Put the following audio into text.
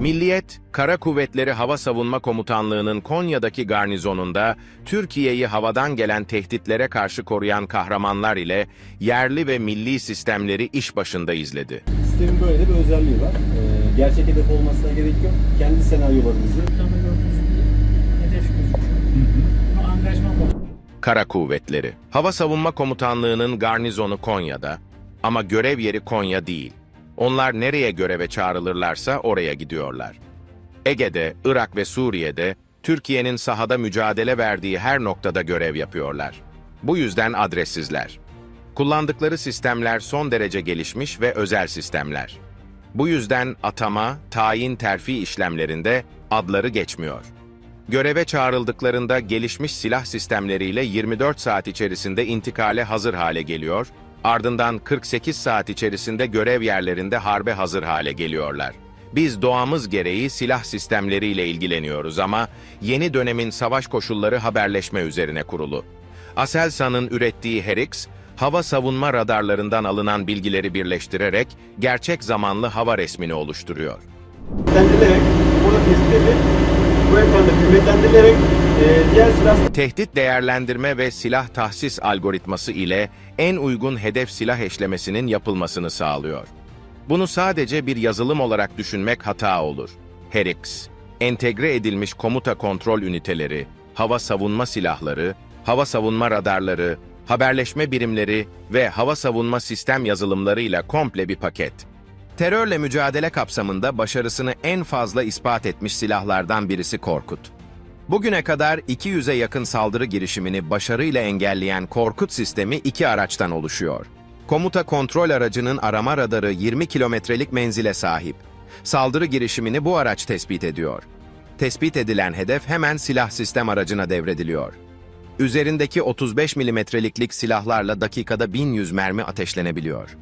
Milliyet, Kara Kuvvetleri Hava Savunma Komutanlığı'nın Konya'daki garnizonunda Türkiye'yi havadan gelen tehditlere karşı koruyan kahramanlar ile yerli ve milli sistemleri iş başında izledi. Sistemin böyle bir özelliği var. Ee, gerçek hedef olmasına gerek yok. Kendi senaryolarımızı hedef. Kara Kuvvetleri Hava Savunma Komutanlığı'nın garnizonu Konya'da ama görev yeri Konya değil. Onlar nereye göreve çağrılırlarsa oraya gidiyorlar. Ege'de, Irak ve Suriye'de Türkiye'nin sahada mücadele verdiği her noktada görev yapıyorlar. Bu yüzden adressizler. Kullandıkları sistemler son derece gelişmiş ve özel sistemler. Bu yüzden atama, tayin terfi işlemlerinde adları geçmiyor. Göreve çağrıldıklarında gelişmiş silah sistemleriyle 24 saat içerisinde intikale hazır hale geliyor, ardından 48 saat içerisinde görev yerlerinde harbe hazır hale geliyorlar. Biz doğamız gereği silah sistemleriyle ilgileniyoruz ama yeni dönemin savaş koşulları haberleşme üzerine kurulu. Aselsan'ın ürettiği Herix, hava savunma radarlarından alınan bilgileri birleştirerek gerçek zamanlı hava resmini oluşturuyor. kuvvetlendirilerek, burada tespit edilip bu ekranda kuvvetlendirilerek diğer silah Tehdit değerlendirme ve silah tahsis algoritması ile en uygun hedef silah eşlemesinin yapılmasını sağlıyor. Bunu sadece bir yazılım olarak düşünmek hata olur. Herix, entegre edilmiş komuta kontrol üniteleri, hava savunma silahları, hava savunma radarları, haberleşme birimleri ve hava savunma sistem yazılımlarıyla komple bir paket. Terörle mücadele kapsamında başarısını en fazla ispat etmiş silahlardan birisi Korkut. Bugüne kadar 200'e yakın saldırı girişimini başarıyla engelleyen Korkut sistemi iki araçtan oluşuyor. Komuta kontrol aracının arama radarı 20 kilometrelik menzile sahip. Saldırı girişimini bu araç tespit ediyor. Tespit edilen hedef hemen silah sistem aracına devrediliyor. Üzerindeki 35 milimetreliklik silahlarla dakikada 1100 mermi ateşlenebiliyor.